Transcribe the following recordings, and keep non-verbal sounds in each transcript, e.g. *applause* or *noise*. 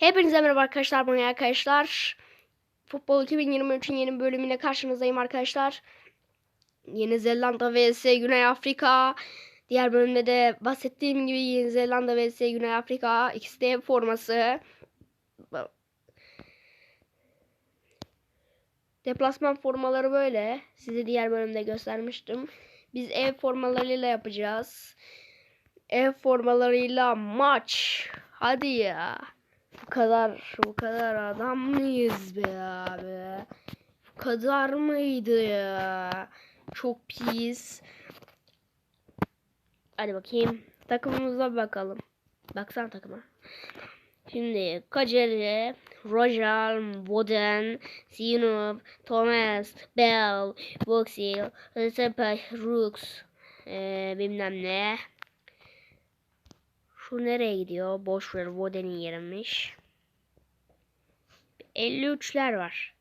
Hepinize merhaba arkadaşlar. Bu arkadaşlar? Futbol 2023'ün yeni bölümüne karşınızdayım arkadaşlar. Yeni Zelanda vs Güney Afrika. Diğer bölümde de bahsettiğim gibi Yeni Zelanda vs Güney Afrika. İkisi de forması. Deplasman formaları böyle. Size diğer bölümde göstermiştim. Biz ev formalarıyla yapacağız. Ev formalarıyla maç. Hadi ya. Bu kadar bu kadar adam mıyız be abi? Bu kadar mıydı ya? Çok pis. Hadi bakayım. Takımımıza bakalım. Baksana takıma. Şimdi Kaceri, Roger, Woden, Sinop, Thomas, Bell, Voxil, Sepa, Rooks, ee, bilmem ne. Şu nereye gidiyor? Boş ver Woden'in yerinmiş. 53'ler var.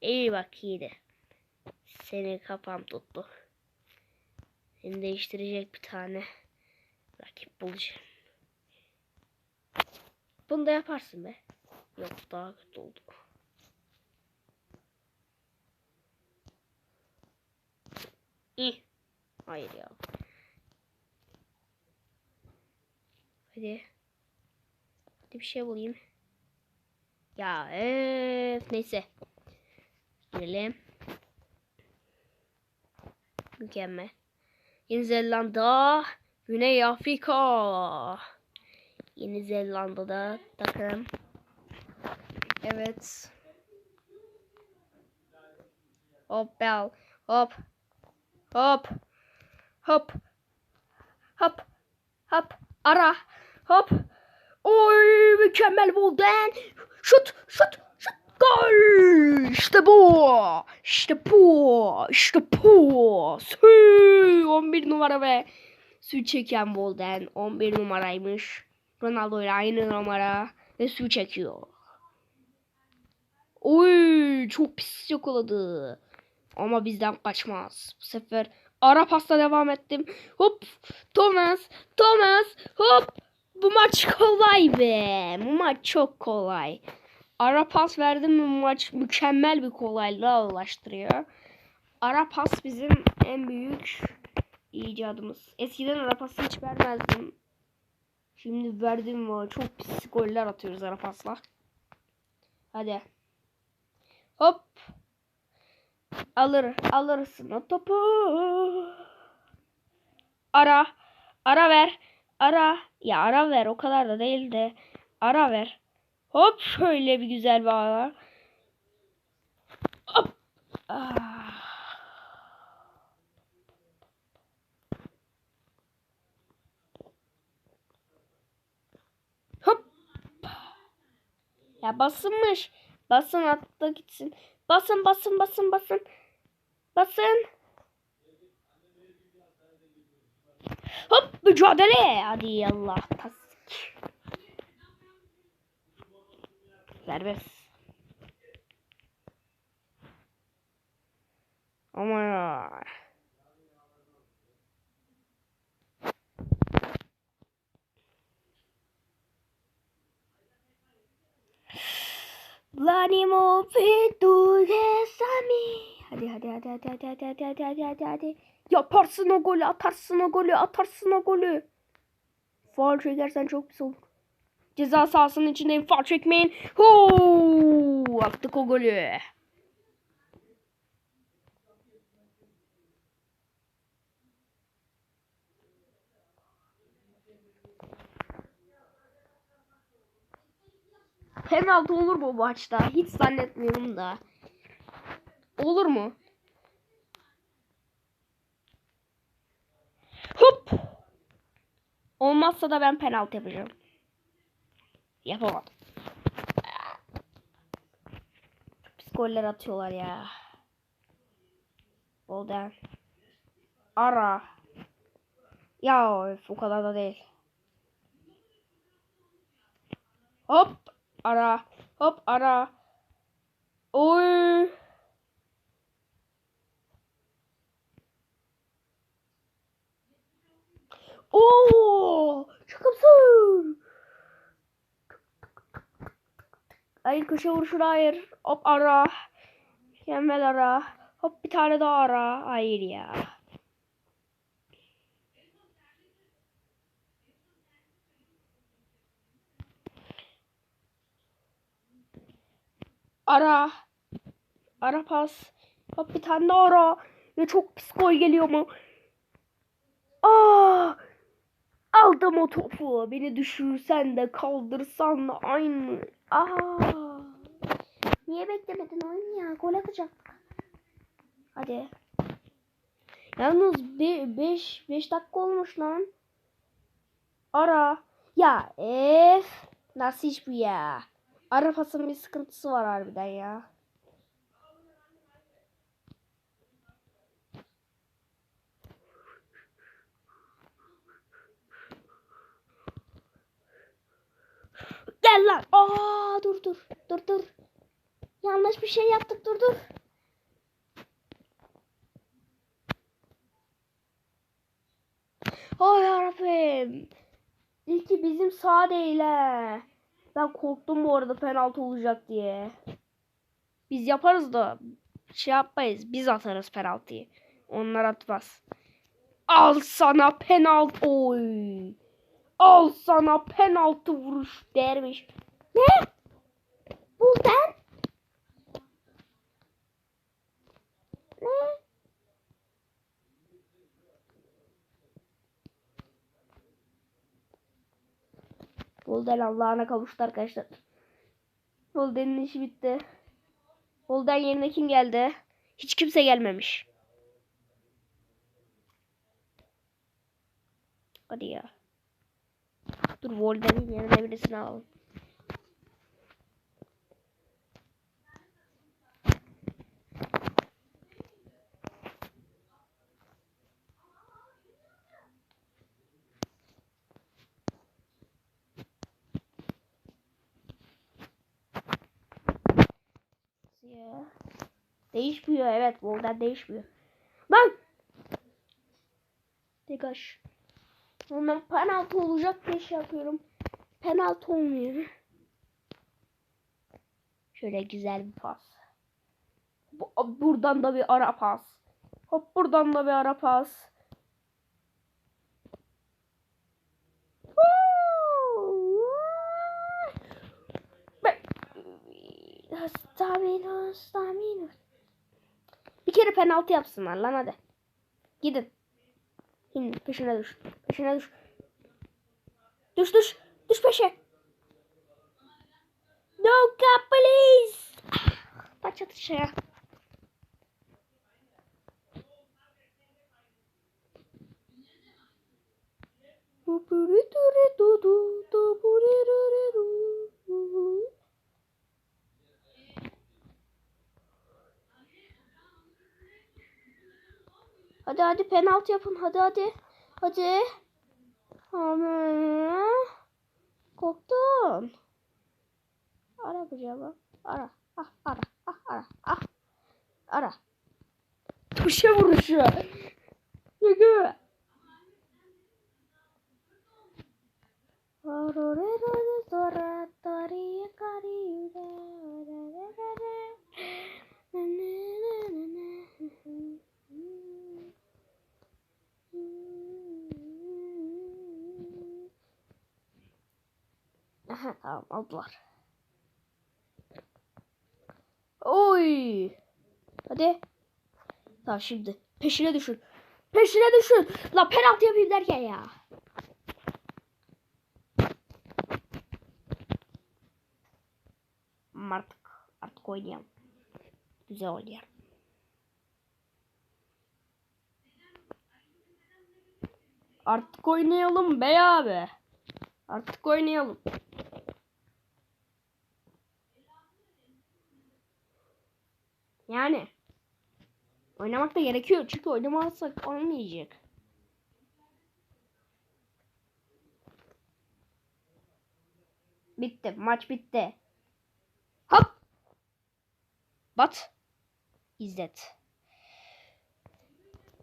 İyi bak iyiydi. Seni kafam tuttu. Seni değiştirecek bir tane rakip bulacağım. Bunu da yaparsın be. Yok daha kötü oldu. İyi. Hayır ya. Hadi. Hadi bir şey bulayım. Ya öf, neyse. Girelim. Mükemmel. Yeni Zelanda, Güney Afrika. Yeni Zelanda'da takım. Evet. Hop bel. Hop. Hop. Hop. Hop. Hop. Ara. Hop. Oy mükemmel Volden. Şut. Şut. Şut. Gol. İşte bu. İşte bu. İşte bu. Sü. 11 numara ve su çeken Volden. 11 numaraymış. Ronaldo ile aynı numara ve su çekiyor. Oy çok pis yakaladı. Ama bizden kaçmaz. Bu sefer ara pasta devam ettim. Hop Thomas Thomas hop. Bu maç kolay be. Bu maç çok kolay. Ara pas verdim mi maç mükemmel bir kolaylığa ulaştırıyor. Ara pas bizim en büyük icadımız. Eskiden ara pası hiç vermezdim. Şimdi verdim var. Çok pis goller atıyoruz ara pasla. Hadi. Hop. Alır. Alırsın o topu. Ara. Ara ver. Ara. Ya ara ver. O kadar da değil de. Ara ver. Hop. Şöyle bir güzel ara. Hop. Ah. Hop. Ya basınmış. Basın atla gitsin. Basın basın basın basın. Basın. Hop mücadele. Hadi Allah. Tasdik. Serbest. Ama ya. L'animo tu sami. Hadi hadi hadi hadi hadi hadi hadi hadi hadi hadi hadi. Yaparsın o golü, atarsın o golü, atarsın o golü. Faul çekersen çok pis. Ceza sahasının içindeyim. Faul çekmeyin. Hoo! Attık o golü. Penaltı olur mu bu maçta? Hiç zannetmiyorum da. Olur mu? Hop. Olmazsa da ben penaltı yapacağım. Yapamadım. Pis goller atıyorlar ya. Golden. Ara. Ya öf, o kadar da değil. Hop. Ara. Hop ara. Oy. Oo! Şaka mısın? Hayır köşe vuruşuna hayır. Hop ara. Mükemmel ara. Hop bir tane daha ara. Hayır ya. Ara. Ara pas. Hop bir tane daha ara. Ve çok pis gol geliyor mu? Aa! Aldım o topu. Beni düşürsen de kaldırsan da aynı. Aa! Niye beklemedin oyun ya? Gol atacak. Hadi. Yalnız 5 5 dakika olmuş lan. Ara. Ya ef. Nasıl iş bu ya? Ara pasın bir sıkıntısı var harbiden ya. Gel lan. Aa dur dur. Dur dur. Yanlış bir şey yaptık dur dur. Ay yarabbim. İlki bizim sağ değil he. Ben korktum bu arada penaltı olacak diye. Biz yaparız da şey yapmayız. Biz atarız penaltıyı. Onlar atmaz. Al sana penaltı. Oy. Al sana penaltı vuruş dermiş. Ne? Bulden? Ne? Bulden Allah'ına kavuştu arkadaşlar. Bulden'in işi bitti. Bulden yerine kim geldi? Hiç kimse gelmemiş. Hadi ya. Dur Volden'in yerine birisini alalım. Ya. Değişmiyor evet Volden değişmiyor. Lan! Degaj. Ben penaltı olacak diye şey yapıyorum. Penaltı olmuyor. Şöyle güzel bir pas. Bu- Buradan da bir ara pas. Hop buradan da bir ara pas. Stamina, stamina. Bir kere penaltı yapsınlar lan hadi. Gidin. Şimdi peşine düş. Peşine düş. Düş düş. Düş peşe. No cap please. Taç atışı ya. Hadi hadi penaltı yapın. Hadi hadi. Hadi. Ama korktun. Ara kucağıma. Ara. Ah ara. Ah ara. Ah. Ara. Tuşa vuruşu. Yürü. Aha aldılar. Oy. Hadi. Tamam şimdi peşine düşün. Peşine düşün. La penaltı yapayım derken ya. Artık artık oynayalım. Güzel oynayalım. Artık oynayalım be abi. Artık oynayalım. Yani oynamak da gerekiyor çünkü oynamazsak olmayacak. Bitti. Maç bitti. Hop. Bat. İzzet.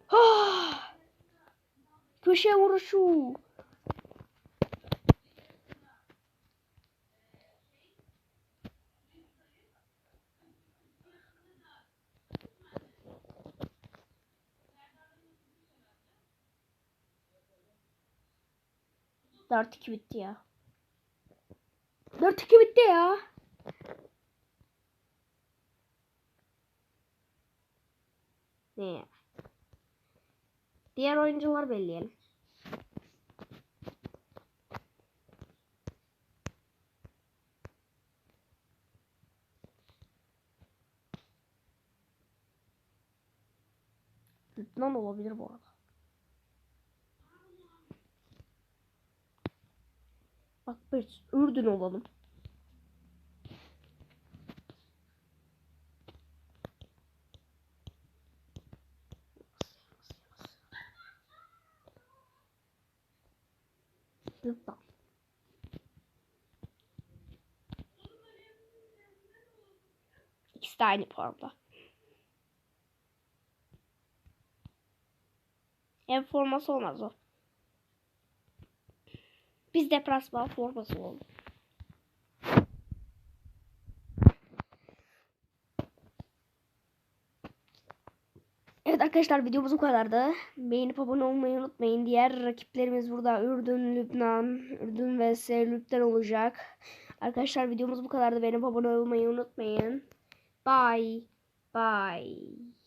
Ah! *sighs* Köşe vuruşu. 4-2 bitti ya. 4-2 bitti ya. Ne? Diğer oyuncular belirleyelim. Lübnan olabilir bu arada. Bak biz Ürdün olalım. Lübnan. İkisi de aynı formda. Ev forması olmaz o. Biz deplasman forması olalım. Evet arkadaşlar videomuz bu kadardı. Beğenip abone olmayı unutmayın. Diğer rakiplerimiz burada Ürdün, Lübnan, Ürdün vs Lübnan olacak. Arkadaşlar videomuz bu kadardı. Beğenip abone olmayı unutmayın. Bye. Bye.